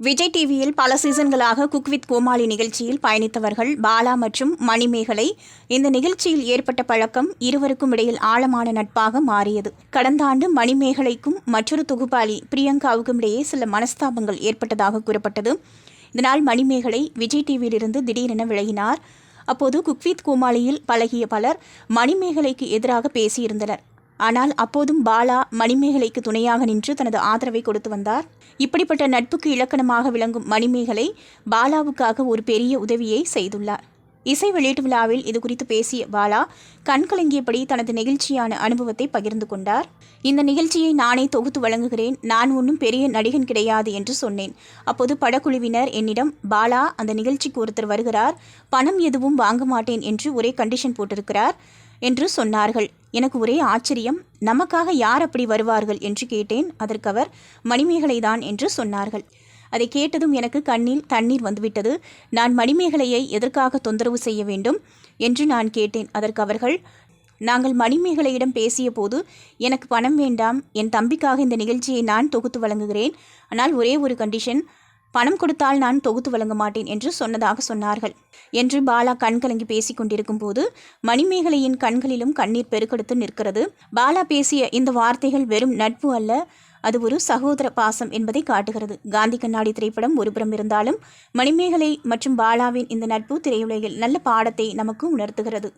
விஜய் டிவியில் பல சீசன்களாக cook with கோமாளி நிகழ்ச்சியில் பயணித்தவர்கள் பாலா மற்றும் மணிமேகலை. இந்த நிகழ்ச்சியில் ஏற்பட்ட பழக்கம் இருவருக்கும் இடையில் ஆழமான நட்பாக மாறியது. கடந்த ஆண்டு மணிமேகலைக்கும் மற்றொரு தொகுப்பாளி பிரியங்காவுக்கும் இடையே சில மனஸ்தாபங்கள் ஏற்பட்டதாக கூறப்பட்டது. இதனால் மணிமேகலை விஜய் டிவியிலிருந்து திடீரென விலகினார். அப்போது குக்வித் கோமாளியில் பழகிய பலர் மணிமேகலைக்கு எதிராக பேசியிருந்தனர். ஆனால் அப்போதும் பாலா மணிமேகலைக்கு துணையாக நின்று தனது ஆதரவை கொடுத்து வந்தார். இப்படிப்பட்ட நட்புக்கு இலக்கணமாக விளங்கும் மணிமேகலை பாலாவுக்காக ஒரு பெரிய உதவியை செய்துள்ளார். இசை வெளியீட்டு விழாவில் இது குறித்து பேசிய பாலா கண்கலங்கியபடி தனது நெகிழ்ச்சியான அனுபவத்தை பகிர்ந்து கொண்டார். இந்த நிகழ்ச்சியை நானே தொகுத்து வழங்குகிறேன். நான் ஒன்றும் பெரிய நடிகன் கிடையாது என்று சொன்னேன். அப்போது படக்குழுவினர் என்னிடம் பாலா அந்த நிகழ்ச்சிக்கு ஒருத்தர் வருகிறார். பணம் எதுவும் வாங்க மாட்டேன் என்று ஒரே கண்டிஷன் போட்டிருக்கிறார் என்று சொன்னார்கள். எனக்கு ஒரே ஆச்சரியம் நமக்காக யார் அப்படி வருவார்கள்? என்று கேட்டேன். அதற்கு அவர் மணிமேகலை தான் என்று சொன்னார்கள். அதை கேட்டதும் எனக்கு கண்ணில் தண்ணீர் வந்துவிட்டது. நான் மணிமேகலையை எதற்காக தொந்தரவு செய்ய வேண்டும் என்று நான் கேட்டேன். அதற்கு அவர்கள் நாங்கள் மணிமேகலையிடம் பேசிய போது எனக்கு பணம் வேண்டாம். என் தம்பிக்காக இந்த நிகழ்ச்சியை நான் தொகுத்து வழங்குகிறேன். ஆனால் ஒரே ஒரு கண்டிஷன் பணம் கொடுத்தால் நான் தொகுத்து வழங்க மாட்டேன் என்று சொன்னதாக சொன்னார்கள். என்று பாலா கண் கலங்கி பேசிக் கொண்டிருக்கும் போது மணிமேகலையின் கண்களிலும் கண்ணீர் பெருக்கெடுத்து நிற்கிறது. பாலா பேசிய இந்த வார்த்தைகள் வெறும் நட்பு அல்ல அது ஒரு சகோதர பாசம் என்பதை காட்டுகிறது. காந்தி கண்ணாடி திரைப்படம் ஒருபுறம் இருந்தாலும் மணிமேகலை மற்றும் பாலாவின் இந்த நட்பு திரையுலகில் நல்ல பாடத்தை நமக்கு உணர்த்துகிறது.